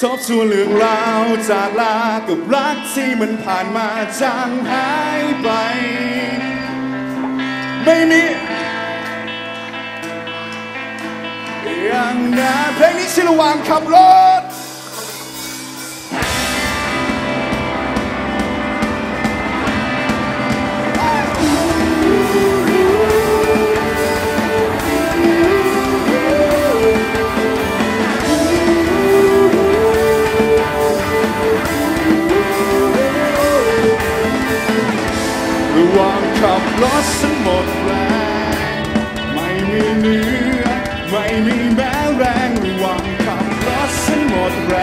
ทบทวนเรื่องราวจากลากับรักที่มันผ่านมาจางหายไป ไม่มีอย่างนั้นเพลงนี้ชื่อระหว่างขับรถ ฉันหมดแรงไม่มีเนื้อไม่มีแม้แรงระว่างขับรถฉันหมดแร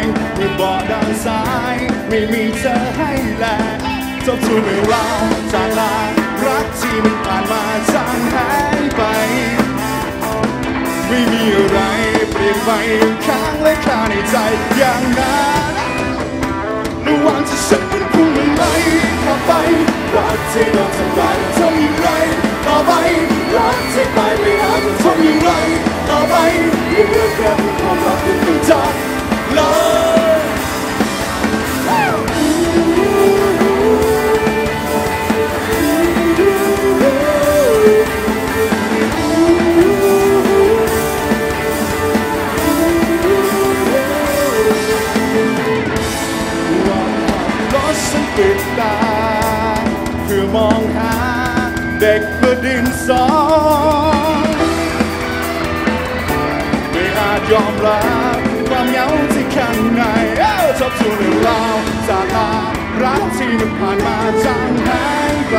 งมื่อเบาะด้านซ้ายไม่มีเธอให้แลทบทวนเรื่องราจากลารักที่มันผ่านมาจางหายไป ไม่มีอะไรเปลี่ยนไปค้างและคาในใจอย่างนั้นระหว่างที่ฉันมันพุ่งมัน ที่โดนทำร้ายทำอย่างไรต่อไปรักที่ตายไปแล้วจะทำอย่างไรต่อไปเหลือแค่เพียงควาา เด็กเมื่อดินสอไม่อาจยอมรับความเหงาที่ข้างในเอ้าทบทวนเรื่องราวจาลารักที่มันผ่านมาจางหายไป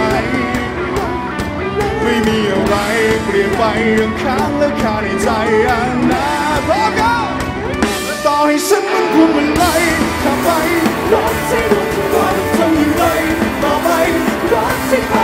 ไม่มีอะไรเปลี่ยนไปยังค้างและคาในใจอย่างนั้นพร้อมกัน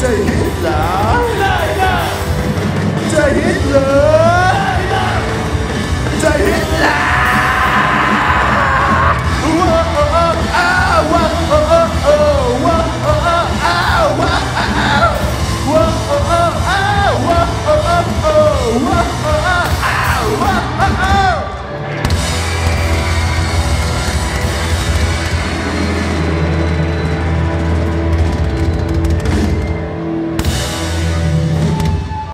郑云龙